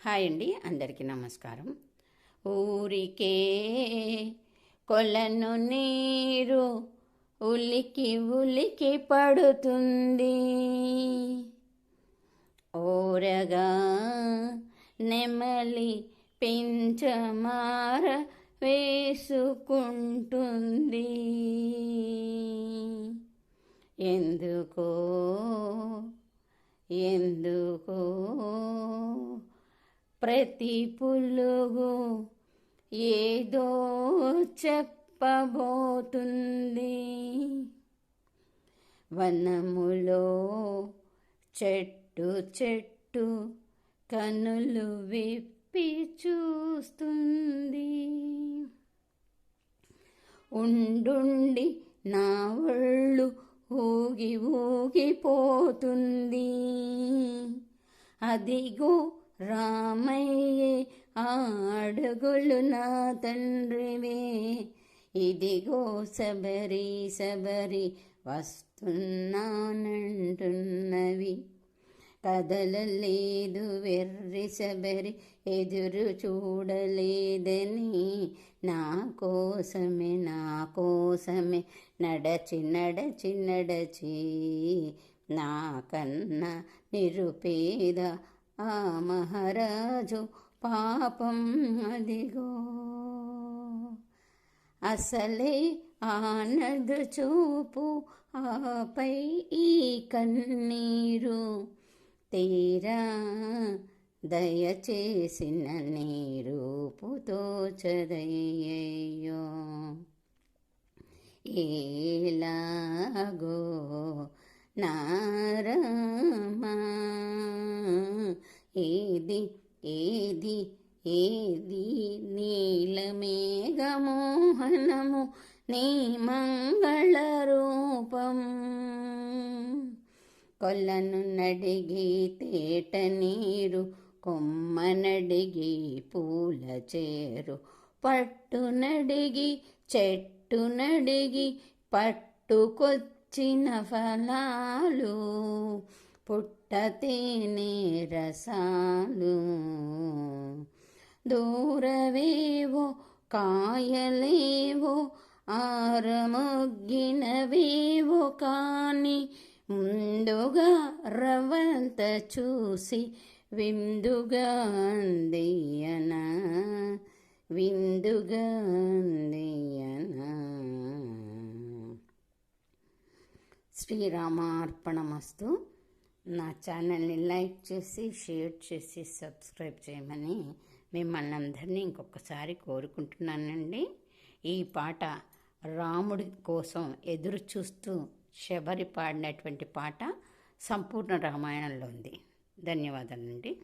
Hi అండి అందరికీ నమస్కారం. ఊరికే కొలను నీరు ఉలికి ఉలికి పడుతుంది. ఓరగా నెమలి పెంచమార వేసుకుంటుంది. ఎందుకో ఎందుకో ప్రతి పులుగు ఏదో చెప్పబోతుంది. వనములో చెట్టు చెట్టు కనులు విప్పి చూస్తుంది. ఉండుండి నా ఒళ్ళు ఊగి ఊగిపోతుంది. అదిగో రామయ్యే ఆడుగులు నా తండ్రివే. ఇదిగో సబరి సబరి వస్తున్నానంటున్నవి. కదలలేదు వెర్రి శబరి ఎదురు చూడలేదని. నా కోసమే నా కోసమే నడచి నడచి నడచి. నా కన్న నిరుపేద ఆ మహారాజు పాపం అదిగో. అసలే ఆనంద చూపు ఆపై ఈ కన్నీరు. తీరా దయచేసిన నీ చదయ్యో ఏలాగో నారమా ఏది ఏది ఏది? నీలమేఘమోహనము నీ మంగళ రూపం కొల్లను నడిగి తేట నీరు కొమ్మనడిగి పూల చేరు. పట్టు నడిగి చెట్టు నడిగి పట్టుకొచ్చిన ఫలాలు పుట్టతేని రసాలు. దూరవేవో కాయలేవో ఆరమొగ్గినవేవో కాని ముందుగా రవంత చూసి విందుగా అందియనా విందుగా అందియనా. శ్రీరామార్పణమస్తు. నా ఛానల్ని లైక్ చేసి షేర్ చేసి సబ్స్క్రైబ్ చేయమని మిమ్మల్ని అందరినీ ఇంకొకసారి కోరుకుంటున్నానండి. ఈ పాట రాముడి కోసం ఎదురు చూస్తూ శబరి పాడినటువంటి పాట సంపూర్ణ రామాయణంలో ఉంది. ధన్యవాదాలండి.